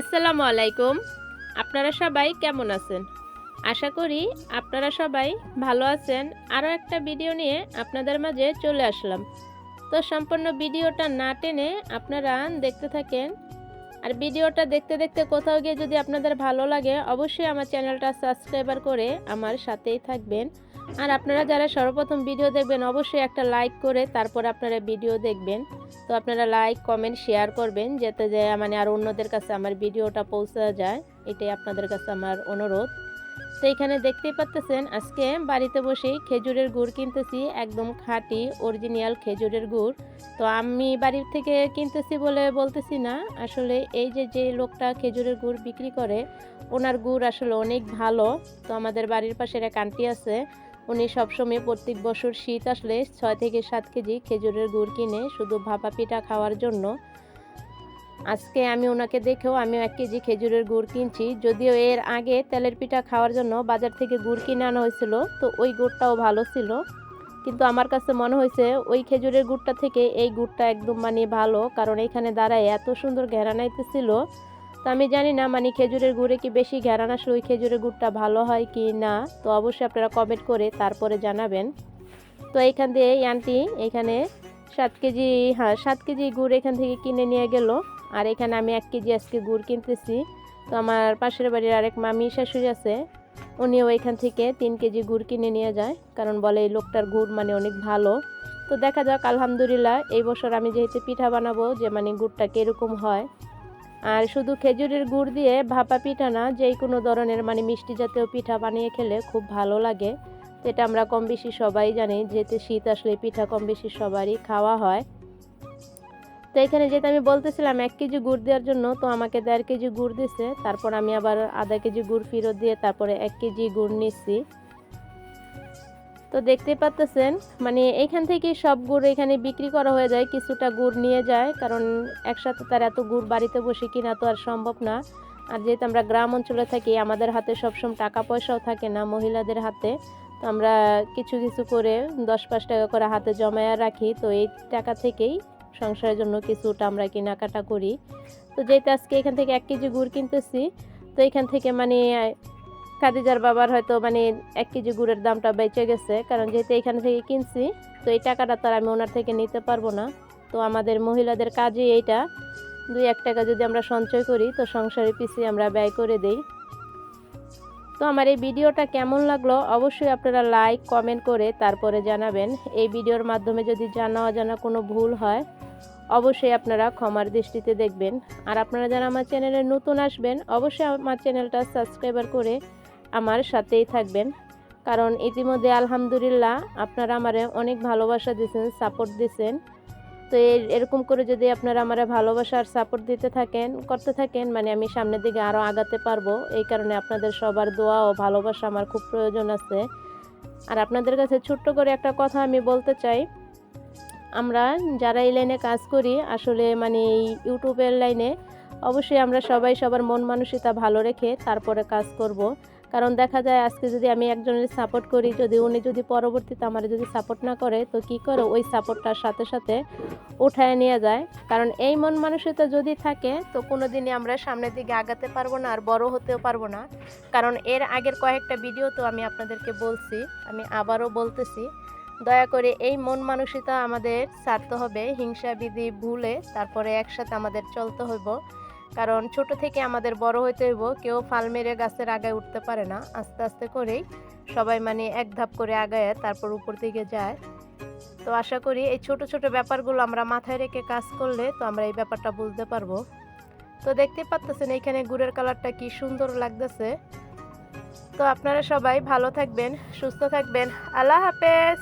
আসসালামু আলাইকুম। আপনারা সবাই কেমন আছেন? আশা করি আপনারা সবাই ভালো আছেন। আরও একটা ভিডিও নিয়ে আপনাদের মাঝে চলে আসলাম। তো সম্পূর্ণ ভিডিওটা না টেনে আপনারা দেখতে থাকেন। আর ভিডিওটা দেখতে দেখতে কোথাও গিয়ে যদি আপনাদের ভালো লাগে, অবশ্যই আমার চ্যানেলটা সাবস্ক্রাইবার করে আমার সাথেই থাকবেন। আর আপনারা যারা সর্বপ্রথম ভিডিও দেখবেন, অবশ্যই একটা লাইক করে তারপর আপনারা ভিডিও দেখবেন। তো আপনারা লাইক কমেন্ট শেয়ার করবেন যাতে যে মানে আর অন্যদের কাছে আমার ভিডিওটা পৌঁছা যায়। এটাই আপনাদের কাছে আমার অনুরোধ। তো এখানে দেখতেই পাচ্তেছেন, আজকে বাড়িতে বসেই খেজুরের গুড় কিনতেছি, একদম খাঁটি অরিজিনাল খেজুরের গুড়। তো আমি বাড়ির থেকে কিনতেছি বলে বলতেছি না, আসলে এই যে যে লোকটা খেজুরের গুড় বিক্রি করে, ওনার গুড় আসলে অনেক ভালো। তো আমাদের বাড়ির পাশের এক আন্টি আছে উনি সবসময় প্রত্যেক বছর শীত আসলে ছয় থেকে সাত কেজি খেজুরের গুড় কিনে শুধু ভাপা পিঠা খাওয়ার জন্য। আজকে আমি ওনাকে দেখেও আমিও এক কেজি খেজুরের গুড় কিনছি। যদিও এর আগে তেলের পিঠা খাওয়ার জন্য বাজার থেকে গুড় কিনে আনা হয়েছিল, তো ওই গুড়টাও ভালো ছিল। কিন্তু আমার কাছে মনে হয়েছে ওই খেজুরের গুড়টা থেকে এই গুড়টা একদম মানে ভালো, কারণ এখানে দাঁড়ায় এত সুন্দর ঘেরানাইতেছিল তো আমি জানি না মানে খেজুরের গুড়ে কি বেশি ঘেরান আসলে ওই খেজুরের গুড়টা ভালো হয় কি না? তো অবশ্যই আপনারা কমেন্ট করে তারপরে জানাবেন। তো এইখান দিয়ে এই আন্টি এখানে সাত কেজি হ্যাঁ সাত কেজি গুড় এখান থেকে কিনে নিয়ে গেল। আর এখানে আমি এক কেজি আজকে গুড় কিনতেছি। তো আমার পাশের বাড়ির আরেক মামি শাশুড়ি আছে, উনিও এখান থেকে তিন কেজি গুড় কিনে নিয়ে যায়। কারণ বলে এই লোকটার গুড় মানে অনেক ভালো। তো দেখা যাক, আলহামদুলিল্লাহ, এই বছর আমি যেহেতু পিঠা বানাবো, যে মানে গুড়টা কীরকম হয়। আর শুধু খেজুরের গুড় দিয়ে ভাপা পিঠা না যেই কোনো ধরনের মানে মিষ্টি জাতীয় পিঠা বানিয়ে খেলে খুব ভালো লাগে। এটা আমরা কম বেশি সবাই জানি যেহেতু শীত আসলে পিঠা কম বেশি সবারই খাওয়া হয়। তো এখানে যেটা আমি বলতেছিলাম এক কেজি গুড় দেওয়ার জন্য, তো আমাকে দেড় কেজি গুড় দিছে। তারপর আমি আবার আধা কেজি গুড় ফেরত দিয়ে তারপরে এক কেজি গুড় নিচ্ছি। তো দেখতে পাচ্তেছেন মানে এখান থেকে সব গুড় এখানে বিক্রি করা হয়ে যায়, কিছুটা গুড় নিয়ে যায়, কারণ একসাথে তার এত গুড় বাড়িতে বসে কিনা তো আর সম্ভব না। আর যেহেতু আমরা গ্রাম অঞ্চলে থাকি, আমাদের হাতে সবসময় টাকা পয়সাও থাকে না মহিলাদের হাতে। তো আমরা কিছু কিছু করে দশ, পাঁচ টাকা করে হাতে জমায়া রাখি, তো এই টাকা থেকেই সংসারের জন্য কিছুটা আমরা কেনাকাটা করি। তো যেহেতু আজকে এখান থেকে এক কেজি গুড় কিনতেছি, তো এখান থেকে মানে খাদিজার বাবার হয়তো মানে এক কেজি গুড়ের দামটা বেঁচে গেছে, কারণ যেহেতু এখান থেকে কিনছি, তো এই টাকাটা তো আমি ওনার থেকে নিতে পারব না। তো আমাদের মহিলাদের কাজই এইটা। দুই এক টাকা যদি আমরা সঞ্চয় করি, তো সংসারের পিছিয়ে আমরা ব্যয় করে দেই। তো আমার এই ভিডিওটা কেমন লাগল অবশ্যই আপনারা লাইক, কমেন্ট করে তারপরে জানাবেন। এই ভিডিওর মাধ্যমে যদি জানা অজানা কোনো ভুল হয়, অবশ্যই আপনারা ক্ষমার দৃষ্টিতে দেখবেন। আর আপনারা যারা আমার চ্যানেলে নতুন আসবেন, অবশ্যই আমার চ্যানেলটা সাবস্ক্রাইবার করে আমার সাথেই থাকবেন। কারণ ইতিমধ্যে আলহামদুলিল্লাহ আপনারা আমারে অনেক ভালোবাসা দিয়েছেন সাপোর্ট দিয়েছেন তো এর- এরকম করে যদি আপনারা আমার ভালোবাসা আর সাপোর্ট দিতে থাকেন, করতে থাকেন মানে আমি সামনের দিকে আরও আগাতে পারব। এই কারণে আপনাদের সবার দোয়া ও ভালোবাসা আমার খুব প্রয়োজন আছে। আর আপনাদের কাছে ছোট্ট করে একটা কথা আমি বলতে চাই। আমরা যারা এই লাইনে কাজ করি, আসলে মানে এই ইউটিউবের লাইনে, অবশ্যই আমরা সবাই সবার মন মানসিকতা ভালো রেখে তারপরে কাজ করব। কারণ দেখা যায় আজকে যদি আমি একজনের সাপোর্ট করি, যদি উনি যদি পরবর্তীতে আমার যদি সাপোর্ট না করে, তো কি করে ওই সাপোর্টটার সাথে সাথে উঠায় নিয়ে যায়? কারণ এই মন মানসিকতা যদি থাকে, তো কোনো দিনই আমরা সামনের দিকে আগাতে পারব না আর বড় হতেও পারব না। কারণ এর আগের কয়েকটা ভিডিও তো আমি আপনাদেরকে বলছি, আমি আবারও বলতেছি। দয়া করে এই মন মানসিকতা আমাদের ছাড়তে হবে, হিংসা বিধি ভুলে তারপরে একসাথে আমাদের চলতে হইব। কারণ ছোট থেকে আমাদের বড় হইতে হইব, কেউ ফাল মেরে গাছের আগায় উঠতে পারে না। আস্তে আস্তে করেই সবাই মানে এক ধাপ করে আগায় তারপর উপর দিকে যায়। তো আশা করি এই ছোট ছোট ব্যাপারগুলো আমরা মাথায় রেখে কাজ করলে তো আমরা এই ব্যাপারটা বুঝতে পারব। তো দেখতে পাচ্তেছেন এখানে গুড়ের কালারটা কি সুন্দর লাগতেছে। তো আপনারা সবাই ভালো থাকবেন, সুস্থ থাকবেন। আল্লাহ হাফেজ!